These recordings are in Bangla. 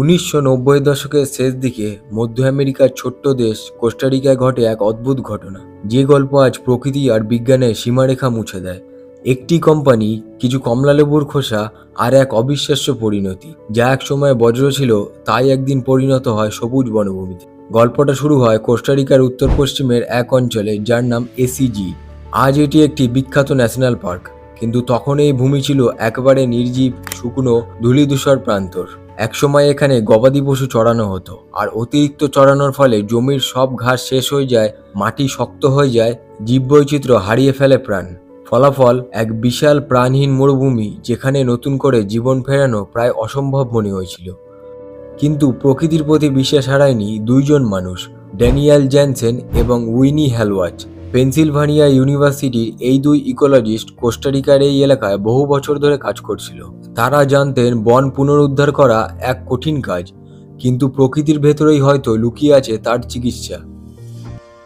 উনিশশো নব্বই দশকের শেষ দিকে মধ্য আমেরিকার ছোট্ট দেশ কোস্টারিকায় ঘটে এক অদ্ভুত ঘটনা। যে গল্প আজ প্রকৃতি আর বিজ্ঞানের সীমারেখা মুছে দেয়। একটি কোম্পানি, কিছু কমলালেবুর খোসা আর এক অবিশ্বাস্য পরিণতি, যা এক সময় বজ্র ছিল, তাই একদিন পরিণত হয় সবুজ বনভূমিতে। গল্পটা শুরু হয় কোস্টারিকার উত্তর পশ্চিমের এক অঞ্চলে, যার নাম এসিজি। আজ এটি একটি বিখ্যাত ন্যাশনাল পার্ক, কিন্তু তখন এই ভূমি ছিল একবারে নির্জীব, শুকনো, ধূলিধূসর প্রান্তর। একসময় এখানে গবাদি পশু চড়ানো হতো, আর অতিরিক্ত চড়ানোর ফলে জমির সব ঘাস শেষ হয়ে যায়, মাটি শক্ত হয়ে যায়, জীববৈচিত্র্য হারিয়ে ফেলে প্রাণ। ফলাফল, এক বিশাল প্রাণহীন মরুভূমি যেখানে নতুন করে জীবন ফেরানো প্রায় অসম্ভব মনে হয়েছিল। কিন্তু প্রকৃতির প্রতি বিশ্বাস হারায়নি দুইজন মানুষ, ড্যানিয়েল জ্যানসেন এবং উইনি হ্যালওয়াচ পেনসিলভানিয়া ইউনিভার্সিটির এই দুই ইকোলজিস্ট কোস্টারিকার এই এলাকায় বহু বছর ধরে কাজ করছিল। তারা জানতেন, বন পুনরুদ্ধার করা এক কঠিন কাজ, কিন্তু প্রকৃতির ভেতরেই হয়তো লুকিয়ে আছে তার চিকিৎসা।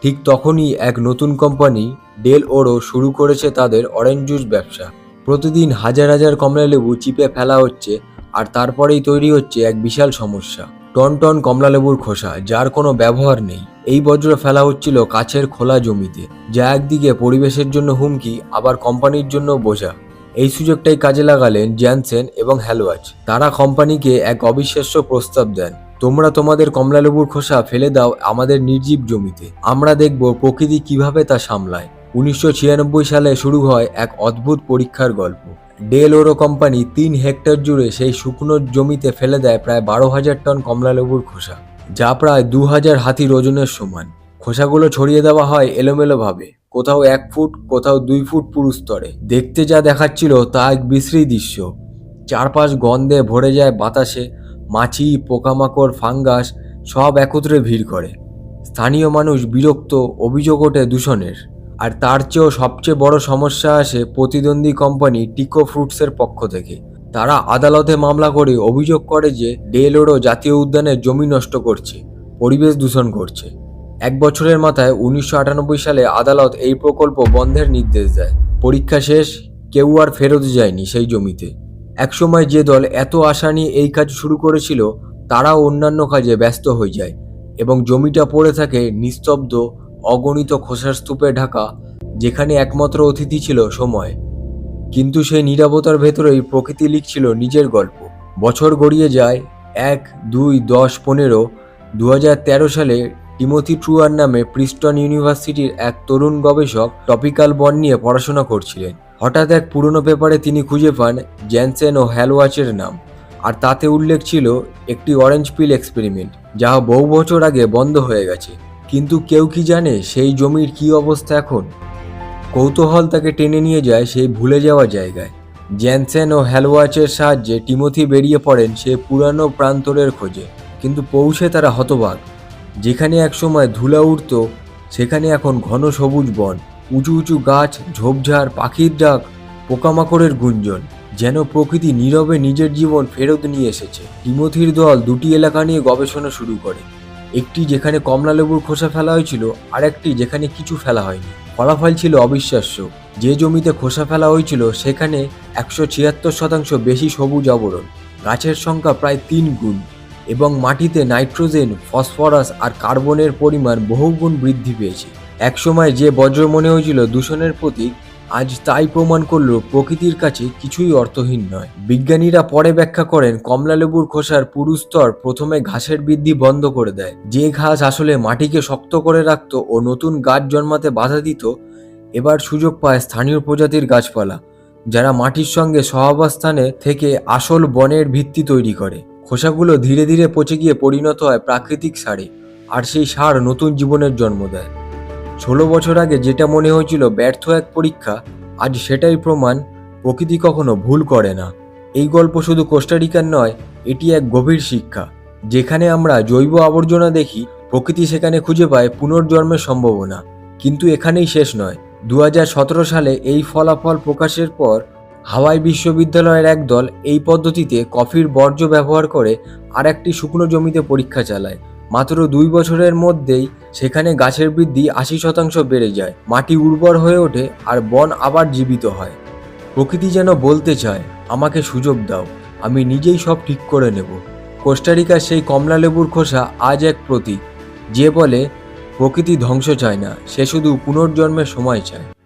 ঠিক তখনই এক নতুন কোম্পানি, ডেল ওরো, শুরু করেছে তাদের অরেঞ্জ জুস ব্যবসা। প্রতিদিন হাজার হাজার কমলালেবু চিপে ফেলা হচ্ছে আর তারপরেই তৈরি হচ্ছে এক বিশাল সমস্যা। টন টন কমলালেবুর খোসা, যার কোনো ব্যবহার নেই। এই বজ্র ফেলা হচ্ছিল কাছের খোলা জমিতে, যা একদিকে পরিবেশের জন্য হুমকি, আবার কোম্পানির জন্য বোঝা। এই সুযোগটাই কাজে লাগালেন জ্যানসেন এবং হ্যালওয়াচ তারা কোম্পানিকে এক অবিশ্বাস্য প্রস্তাব দেন, তোমরা তোমাদের কমলালেবুর খোসা ফেলে দাও আমাদের নির্জীব জমিতে। আমরা দেখব প্রকৃতি কীভাবে তা সামলায়। উনিশশো ছিয়ানব্বই সালে শুরু হয় এক অদ্ভুত পরীক্ষার গল্প। ডেল ওরো কোম্পানি তিন হেক্টর জুড়ে সেই শুকনো জমিতে ফেলে দেয় প্রায় বারো হাজার টন কমলালেবুর খোসা। যা প্রায় দু হাজার হাতির ওজনের সমান। খোসাগুলো ছড়িয়ে দেওয়া হয় এলোমেলোভাবে। কোথাও এক ফুট, কোথাও দুই ফুট পুরু স্তরে। দেখতে যা দেখাচ্ছিল তা এক বিশ্রী দৃশ্য। চারপাশ গন্ধে ভরে যায় বাতাসে, মাছি, পোকামাকড়, ফাঙ্গাস, সব একত্রে ভিড় করে। স্থানীয় মানুষ বিরক্ত, অভিযোগ ওঠে দূষণের। আর তার চেয়েও সবচেয়ে বড় সমস্যা আসে প্রতিদ্বন্দ্বী কোম্পানি টিকো ফ্রুটসের পক্ষ থেকে। তারা আদালতে মামলা করে অভিযোগ করে যে ডেলোরো জাতীয় উদ্যানের জমি নষ্ট করছে, পরিবেশ দূষণ করছে। এক বছরের মাথায় উনিশশো আটানব্বই সালে আদালত এই প্রকল্প বন্ধের নির্দেশ দেয়। পরীক্ষা শেষ, কেউ আর ফেরত যায়নি সেই জমিতে। একসময় যে দল এত আশা নিয়ে এই কাজ শুরু করেছিল, তারাও অন্যান্য কাজে ব্যস্ত হয়ে যায় এবং জমিটা পড়ে থাকে নিস্তব্ধ, অগণিত খোসার স্তূপে ঢাকা, যেখানে একমাত্র অতিথি ছিল সময়। কিন্তু সেই নীরবতার ভেতরেই প্রকৃতি লিখছিল নিজের গল্প। বছর গড়িয়ে যায় এক, দুই, দশ, পনেরো দু সালে টিমোথি ট্রুয়ার নামে প্রিস্টন ইউনিভার্সিটির এক তরুণ গবেষক টপিক্যাল বন নিয়ে পড়াশোনা করছিলেন। হঠাৎ এক পুরনো পেপারে তিনি খুঁজে পান জ্যানসেন ও হ্যালওয়াচের নাম। আর তাতে উল্লেখ ছিল একটি অরেঞ্জ পিল এক্সপেরিমেন্ট, যা বহু বছর আগে বন্ধ হয়ে গেছে। কিন্তু কেউ কি জানে সেই জমির কি অবস্থা এখন? কৌতূহল তাকে টেনে নিয়ে যায় সেই ভুলে যাওয়া জায়গায়। জ্যানসেন ও হ্যালওয়াচের সাহায্যে টিমোথি বেরিয়ে পড়েন সে পুরানো প্রান্তরের খোঁজে। কিন্তু পৌঁছে তারা হতবাক। যেখানে একসময় ধুলা উঠত সেখানে এখন ঘন সবুজ বন, উঁচু উঁচু গাছ, ঝোপঝাড়, পাখির ডাক, পোকামাকড়ের গুঞ্জন, যেন প্রকৃতি নীরবে নিজের জীবন ফেরত নিয়ে এসেছে। টিমোথির দল দুটি এলাকা নিয়ে গবেষণা শুরু করে। একটি যেখানে কমলালেবুর খোসা ফেলা হয়েছিল, আরেকটি যেখানে কিছু ফেলা হয়নি। ফলাফল ছিল অবিশ্বাস্য। যে জমিতে খোসা ফেলা হয়েছিল, সেখানে একশো ছিয়াত্তর শতাংশ বেশি সবুজ আবরণ, গাছের সংখ্যা প্রায় তিন গুণ এবং মাটিতে নাইট্রোজেন, ফসফরাস আর কার্বনের পরিমাণ বহুগুণ বৃদ্ধি পেয়েছে। একসময় যে বজ্র মনে হয়েছিল দূষণের প্রতীক আজ তাই প্রমাণ করল প্রকৃতির কাছে কিছুই অর্থহীন নয়। বিজ্ঞানীরা পরে ব্যাখ্যা করেন, কমলালেবুর খোসার পুরু স্তর প্রথমে ঘাসের বৃদ্ধি বন্ধ করে দেয়। যে ঘাস আসলে মাটিকে শক্ত করে রাখত ও নতুন গাছ জন্মাতে বাধা দিত, এবার সুযোগ পায় স্থানীয় প্রজাতির গাছপালা, যারা মাটির সঙ্গে সহাবস্থানে থেকে আসল বনের ভিত্তি তৈরি করে। খোসাগুলো ধীরে ধীরে পচে গিয়ে পরিণত হয় প্রাকৃতিক সারে, আর সেই সার নতুন জীবনের জন্ম দেয়। ষোলো বছর আগে যেটা মনে হয়েছিল ব্যর্থ এক পরীক্ষা, আজ সেটাই প্রমাণ, প্রকৃতি কখনো ভুল করে না। এই গল্প শুধু কোস্টারিকার নয়, এটি এক গভীর শিক্ষা, যেখানে আমরা জৈব আবর্জনা দেখি, প্রকৃতি সেখানে খুঁজে পায় পুনর্জন্মের সম্ভাবনা। কিন্তু এখানেই শেষ নয়। দু সালে এই ফলাফল প্রকাশের পর, হাওয়াই বিশ্ববিদ্যালয়ের এক দল এই পদ্ধতিতে কফির বর্জ্য ব্যবহার করে আর একটি শুকনো জমিতে পরীক্ষা চালায়। মাত্র দুই বছরের মধ্যেই সেখানে গাছের বৃদ্ধি আশি শতাংশ বেড়ে যায়। মাটি উর্বর হয়ে ওঠে আর বন আবার জীবিত হয়। প্রকৃতি যেন বলতে চায়, আমাকে সুযোগ দাও, আমি নিজেই সব ঠিক করে নেব। কোস্টারিকার সেই কমলা লেবুর খোসা আজ এক প্রতীক। যে বলে, প্রকৃতি ধ্বংস চায় না, সে শুধু পুনর্জন্মের সময় চায়।